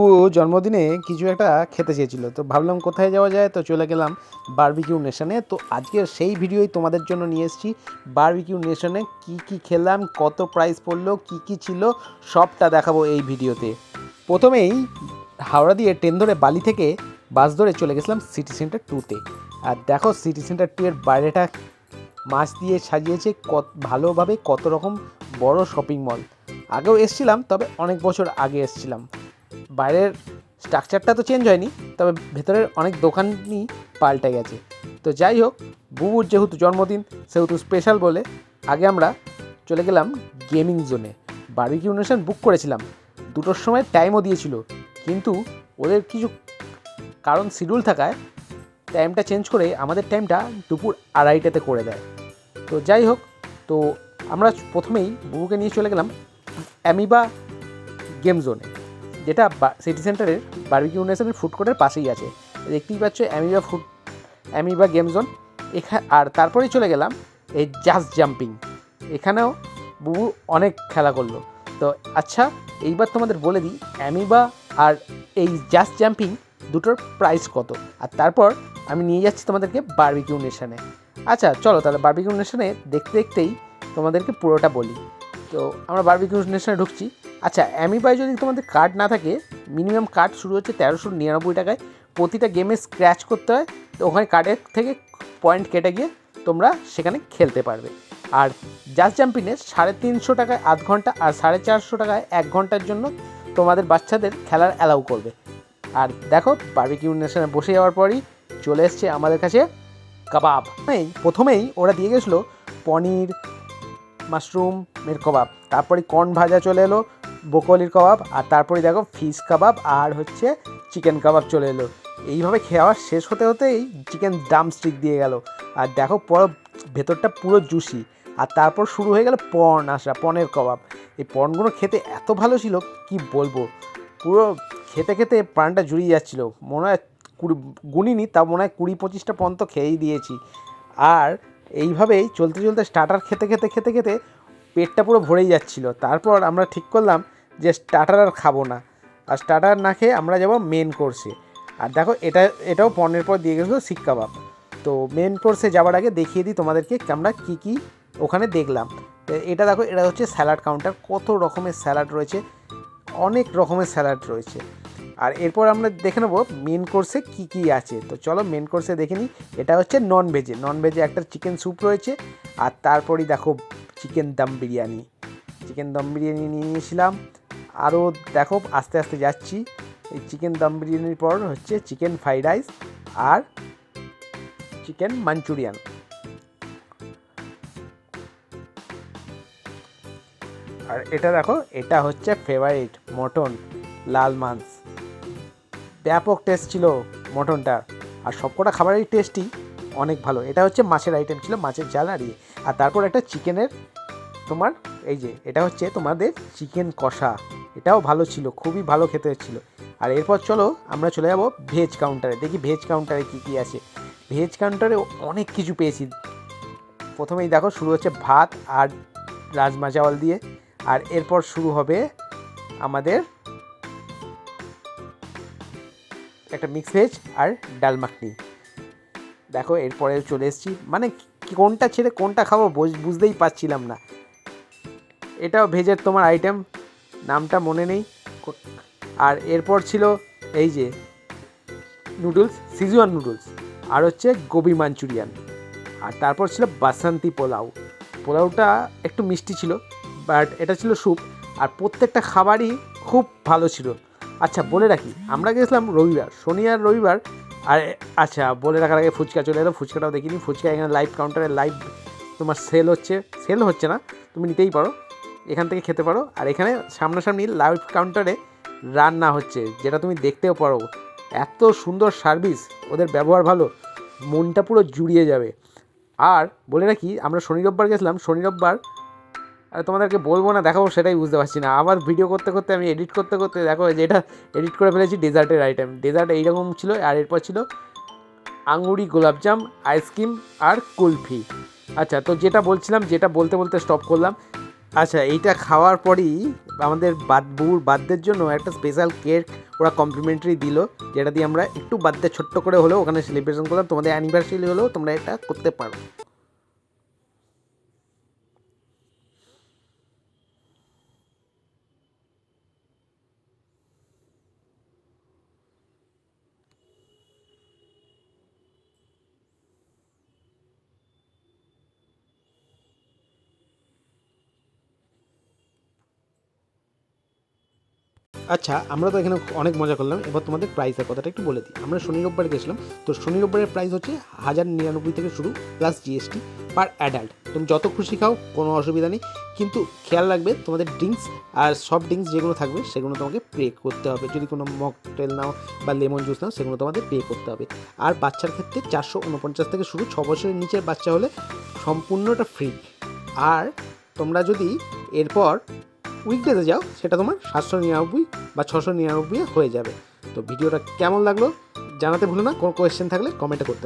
ও জন্মদিনে কিছু একটা খেতে চেয়েছিল। তো ভাবলাম কোথায় যাওয়া যায়? তো চলে গেলাম বারবিকিউ নেশনে তো আজকের সেই ভিডিওই তোমাদের জন্য নিয়ে এসেছি। বারবিকিউ নেশনে কি কি খেলাম, কত প্রাইস পড়ল, কি কি ছিল, সবটা দেখাবো এই ভিডিওতে। প্রথমেই হাওড়া দিয়ে ট্রেন ধরে বালি থেকে বাস ধরে চলে গেছিলাম সিটি সেন্টার টুতে আর দেখো সিটি সেন্টার টু এর বাইরেটা মাছ দিয়ে সাজিয়েছে কত ভালোভাবে কত রকম বড় শপিং মল আগেও এসছিলাম, তবে অনেক বছর আগে এসছিলাম। বাইরের স্ট্রাকচারটা তো চেঞ্জ হয়নি, তবে ভেতরের অনেক দোকানই পাল্টে গেছে। তো যাই হোক, বুবুর যেহেতু জন্মদিন, সেহেতু স্পেশাল বলে, আগে আমরা চলে গেলাম গেমিং জোনে বার্বিকিউ নেশন বুক করেছিলাম। দুটোর সময় টাইমও দিয়েছিল, কিন্তু ওদের কিছু কারণ শিডিউল থাকায় টাইমটা চেঞ্জ করে আমাদের টাইমটা দুপুর আড়াইটাতে করে দেয়। তো যাই হোক, তো আমরা প্রথমেই বুবুকে নিয়ে চলে গেলাম অ্যামিবা গেম জোনে যেটা সিটি সেন্টারের বার্বিকিউ নেশনের ফুড কোর্টের পাশেই আছে। দেখতেই পাচ্ছ amoeba food amoeba game zone এখা, আর তারপরেই চলে গেলাম, এই জাস্ট জাম্পিং এখানেও বুবু অনেক খেলা করল। তো আচ্ছা এইবার তোমাদের বলে দিই অ্যামিবা আর এই জাস্ট জাম্পিং দুটোর প্রাইস কত? আর তারপর আমি নিয়ে যাচ্ছি তোমাদেরকে বার্বিকিউ নেশনে আচ্ছা চলো তাহলে বার্বিকিউ নেশনে দেখতে দেখতেই তোমাদেরকে পুরোটা বলি। তো আমরা বার্বিকিউ নেশনে ঢুকছি। আচ্ছা অ্যামিবাই যদি তোমাদের কার্ড না থাকে মিনিমাম কার্ড শুরু হচ্ছে তেরোশো নিরানব্বই টাকায়। প্রতিটা গেমে স্ক্র্যাচ করতে হয়, তো ওখানে কার্ডের থেকে পয়েন্ট কেটে গিয়ে তোমরা সেখানে খেলতে পারবে। আর জাস্ট জাম্পিংয়ে সাড়ে তিনশো টাকায় আধ ঘণ্টা আর সাড়ে চারশো টাকায় এক ঘণ্টার জন্য তোমাদের বাচ্চাদের খেলার অ্যালাউ করবে। আর দেখো বার্বিকিউ নেশনে বসে যাওয়ার পরই চলে এসছে আমাদের কাছে কাবাব। এই প্রথমেই ওরা দিয়ে গেছিল পনির মাশরুমের কবাব। তারপরে কর্ন ভাজা চলে এলো বকলির কাবাব আর তারপরে দেখো ফিশ কাবাব আর হচ্ছে চিকেন কাবাব চলে এলো। এইভাবে খাওয়া শেষ হতে হতেই চিকেন ডাম স্টিক দিয়ে গেল। আর দেখো পুরো ভেতরটা পুরো জুসি আর তারপর শুরু হয়ে গেল পর্ন আসা পনেরো কবাব। এই পর্নগুলো খেতে এত ভালো ছিল, কি বলব? পুরো খেতে খেতে প্রাণটা জুড়িয়ে যাচ্ছিল। মনে হয় কুড়ি, গুনিনি তা মনে হয় কুড়ি পঁচিশটা পর্যন্ত খেয়েই দিয়েছি। আর এইভাবেই চলতে চলতে স্টার্টার খেতে খেতে খেতে খেতে পেটটা পুরো ভরেই যাচ্ছিল। তারপর আমরা ঠিক করলাম যে স্টার্টার আর খাব না। আর স্টার্টার না খেয়ে আমরা যাব মেন কোর্সে আর দেখো এটা, এটাও পনেরো পর দিয়ে গেছিল শিক কাবাব। তো মেন কোর্সে যাওয়ার আগে দেখিয়ে দিই তোমাদেরকে আমরা কী কী ওখানে দেখলাম। এটা দেখো, এটা হচ্ছে স্যালাড কাউন্টার কত রকমের স্যালাড রয়েছে। অনেক রকমের স্যালাড রয়েছে। আর এরপর আমরা দেখে নেব মেন কোর্সে কী কী আছে। তো চলো মেন কোর্সে দেখে নিই। এটা হচ্ছে নন ভেজে নন ভেজে একটা চিকেন স্যুপ রয়েছে। আর তারপরই দেখো চিকেন দম বিরিয়ানি। চিকেন দম বিরিয়ানি নিয়ে নিয়েছিলাম। আরও দেখো, আস্তে আস্তে যাচ্ছি। এই চিকেন দম বিরিয়ানির পর হচ্ছে চিকেন ফ্রাইড রাইস আর চিকেন মাঞ্চুরিয়ান। আর এটা দেখো, এটা হচ্ছে ফেভারিট মটন, লাল মাংস ব্যাপক টেস্ট ছিল মটনটা আর সবকটা খাবারের টেস্টই অনেক ভালো। এটা হচ্ছে মাছের আইটেম ছিল, মাছের জাল আর ইয়ে। আর তারপর একটা চিকেনের তোমার, এই যে, এটা হচ্ছে তোমাদের চিকেন কষা। এটাও ভালো ছিল, খুবই ভালো খেতে হচ্ছিল আর এরপর চলো আমরা চলে যাব ভেজ কাউন্টারে। দেখি ভেজ কাউন্টারে কী কী আছে। ভেজ কাউন্টারে অনেক কিছু পেয়েছি। প্রথমেই দেখো, শুরু হচ্ছে ভাত আর রাজমা চাওয়াল দিয়ে। আর এরপর শুরু হবে আমাদের একটা মিক্স ভেজ আর ডাল মাখনি। দেখো, এরপরে চলে এসেছি। মানে কোনটা ছেড়ে কোনটা খাব বুঝ- বুঝতেই পারছিলাম না। এটাও ভেজের তোমার আইটেম নামটা মনে নেই। আর এরপর ছিল এই যে নুডলস সিজুয়ান নুডলস আর হচ্ছে গোবি মাঞ্চুরিয়ান আর তারপর ছিল বাসন্তী পোলাও। পোলাওটা একটু মিষ্টি ছিল বাট এটা ছিল স্যুপ আর প্রত্যেকটা খাবারই খুব ভালো ছিল। আচ্ছা বলে রাখি, আমরা গেছিলাম রবিবার, শনি আর রবিবার আর আচ্ছা বলে রাখার আগে ফুচকা চলে এলো। ফুচকাটাও দেখিনি। ফুচকা এখানে লাইভ কাউন্টারে লাইভ তোমার সেল হচ্ছে। সেল হচ্ছে না, তুমি নিতেই পারো। এখান থেকে খেতে পারো। আর এখানে সামনাসামনি লাইভ কাউন্টারে রান্না হচ্ছে, যেটা তুমি দেখতেও পারো। এত সুন্দর সার্ভিস ওদের ব্যবহার ভালো। মনটা পুরো জুড়িয়ে যাবে। আর বলে রাখি, আমরা শনি রোববার গেছিলাম। শনি রোববার আর তোমাদেরকে বলব না, দেখাবো সেটাই বুঝতে পারছি না। আবার ভিডিও করতে করতে আমি এডিট করতে করতে দেখো যে এটা এডিট করে ফেলেছি ডেজার্টের আইটেম ডেজার্ট এইরকম ছিল, আর এরপর ছিল আঙুরি গোলাপজাম আইসক্রিম আর কুলফি। আচ্ছা তো যেটা বলছিলাম, যেটা বলতে বলতে স্টপ করলাম। আচ্ছা এইটা খাওয়ার পরই আমাদের বাদ, বউর বাদ্যের জন্য একটা স্পেশাল কেক ওরা কমপ্লিমেন্টারি দিল, যেটা দিয়ে আমরা একটু বাদ্যে ছোট্ট করে হলেও ওখানে সেলিব্রেশন করলাম। তোমাদের অ্যানিভার্সারি হলেও তোমরা এটা করতে পারো। আচ্ছা আমরা তো এখানে অনেক মজা করলাম। এবার তোমাদের প্রাইসের কথাটা একটু বলে দিই। আমরা শনি রোববারে গেছিলাম। তো শনি রোববারের প্রাইস হচ্ছে হাজার নিরানব্বই থেকে শুরু প্লাস জিএসটি পার অ্যাডাল্ট তুমি যত খুশি খাও, কোনো অসুবিধা নেই। কিন্তু খেয়াল রাখবে, তোমাদের ড্রিঙ্কস আর সফট ড্রিঙ্কস যেগুলো থাকবে, সেগুলো তোমাকে পে করতে হবে। যদি কোনো মকটেল নাও বা লেমন জুস নাও, সেগুলো তোমাদের পে করতে হবে। আর বাচ্চার ক্ষেত্রে চারশো উনপঞ্চাশ থেকে শুরু, ছ বছরের নিচের বাচ্চা হলে সম্পূর্ণটা ফ্রি আর তোমরা যদি এরপর উইকডেতে যাও, সেটা তোমার সাতশো নিরানব্বই বা ছশো নিরানব্বই হয়ে যাবে। তো ভিডিওটা কেমন লাগল জানাতে ভুলো না, কোনো কোয়েশ্চেন থাকলে কমেন্টে করতে